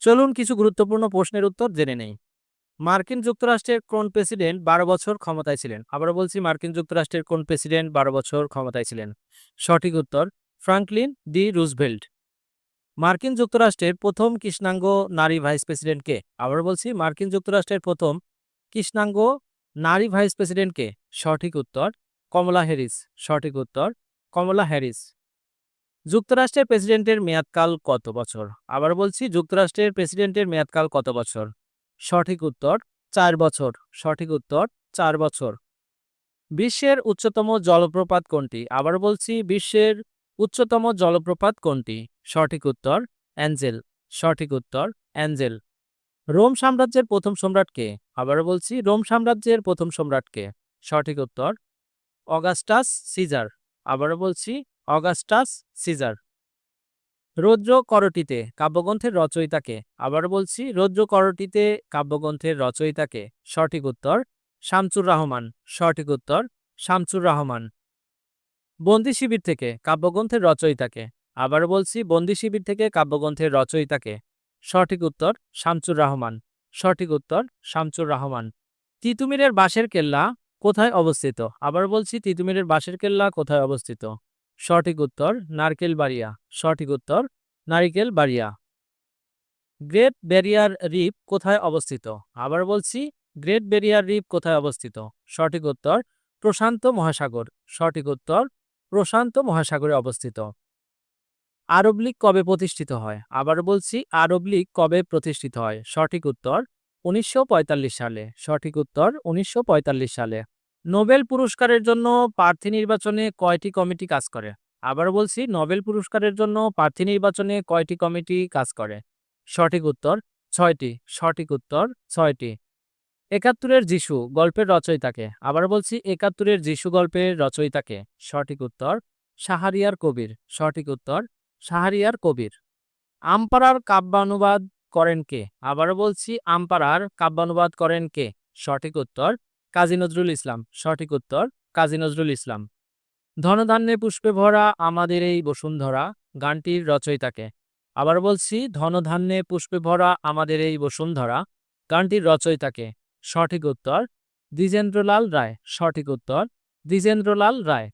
চলুন কিছু গুরুত্বপূর্ণ প্রশ্নের উত্তর জেনে নেই। মার্কিন যুক্তরাষ্ট্রের কোন প্রেসিডেন্ট বারো বছর ক্ষমতায় ছিলেন? আবার বলছি, মার্কিন যুক্তরাষ্ট্রের কোন প্রেসিডেন্ট বারো বছর ক্ষমতায় ছিলেন? সঠিক উত্তর, ফ্রাঙ্কলিন ডি রুজভেল্ট। মার্কিন যুক্তরাষ্ট্রের প্রথম কৃষ্ণাঙ্গ নারী ভাইস প্রেসিডেন্টকে আবার বলছি, মার্কিন যুক্তরাষ্ট্রের প্রথম কৃষ্ণাঙ্গ নারী ভাইস প্রেসিডেন্টকে সঠিক উত্তর, কমলা হ্যারিস। সঠিক উত্তর, কমলা হ্যারিস। যুক্তরাষ্ট্রের প্রেসিডেন্টের মেয়াদকাল কত বছর? আবার বলছি, যুক্তরাষ্ট্রের প্রেসিডেন্টের মেয়াদকাল কত বছর? সঠিক উত্তর, চার বছর। সঠিক উত্তর, চার বছর। বিশ্বের উচ্চতম জলপ্রপাত কোনটি? আবার বলছি, বিশ্বের উচ্চতম জলপ্রপাত কোনটি? সঠিক উত্তর, অ্যাঞ্জেল। সঠিক উত্তর, অ্যাঞ্জেল। রোম সাম্রাজ্যের প্রথম সম্রাট কে? আবার বলছি, রোম সাম্রাজ্যের প্রথম সম্রাট কে? সঠিক উত্তর, অগাস্টাস সিজার। আবারও বলছি অগাস্টাস সিজার। রৌদ্র করটিতে কাব্যগ্রন্থের রচয়িতাকে, আবার বলছি, রৌদ্র করটিতে কাব্যগ্রন্থের রচয়িতাকে, সঠিক উত্তর, শামসুর রহমান, সঠিক উত্তর, শামসুর রহমান। বন্দি শিবির থেকে কাব্যগ্রন্থের রচয়িতাকে, আবার বলছি, বন্দি শিবির থেকে কাব্যগ্রন্থের রচয়িতাকে, সঠিক উত্তর, শামসুর রহমান, সঠিক উত্তর, শামসুর রহমান। তিতুমিরের বাঁশের কেল্লা কোথায় অবস্থিত? আবার বলছি, তিতুমিরের বাঁশের কেল্লা কোথায় অবস্থিত? সঠিক উত্তর, নারকেল বাড়িয়া। সঠিক উত্তর, নারিকেল বাড়িয়া। গ্রেট ব্যারিয়ার রিপ কোথায় অবস্থিত? আবার বলছি, গ্রেট ব্যারিয়ার রিপ কোথায় অবস্থিত? সঠিক উত্তর, প্রশান্ত মহাসাগর। সঠিক উত্তর, প্রশান্ত মহাসাগরে অবস্থিত। আরব লীগ কবে প্রতিষ্ঠিত হয়? আবার বলছি, আরব লীগ কবে প্রতিষ্ঠিত হয়? সঠিক উত্তর, উনিশশো পঁয়তাল্লিশ সালে। সঠিক উত্তর, উনিশশো পঁয়তাল্লিশ সালে। নোবেল পুরস্কারের জন্য প্রার্থী নির্বাচনে কয়টি কমিটি কাজ করে? আবার বলছি, নোবেল পুরস্কারের জন্য প্রার্থী নির্বাচনে কয়টি কমিটি কাজ করে? সঠিক উত্তর, ছয়টি। সঠিক উত্তর, ছয়টি। একাত্তরের যিশু গল্পের রচয়িতাকে আবার বলছি, একাত্তরের যিশু গল্পের রচয়িতাকে সঠিক উত্তর সাহারিয়ার কবির। সঠিক উত্তর সাহারিয়ার কবির। আমপারার কাব্যানুবাদ করেন কে? আবার বলছি আমপারার কাব্যানুবাদ করেন কে? সঠিক উত্তর কাজী নজরুল ইসলাম, সঠিক উত্তর, কাজী নজরুল ইসলাম। ধনধান্যে পুষ্পে ভরা আমাদের এই বসুন্ধরা গানটির রচয়িতাকে। আবার বলছি, ধনধান্যে পুষ্পে ভরা আমাদের এই বসুন্ধরা গানটির রচয়িতাকে। সঠিক উত্তর, দ্বিজেন্দ্রলাল রায়। সঠিক উত্তর, দ্বিজেন্দ্রলাল রায়।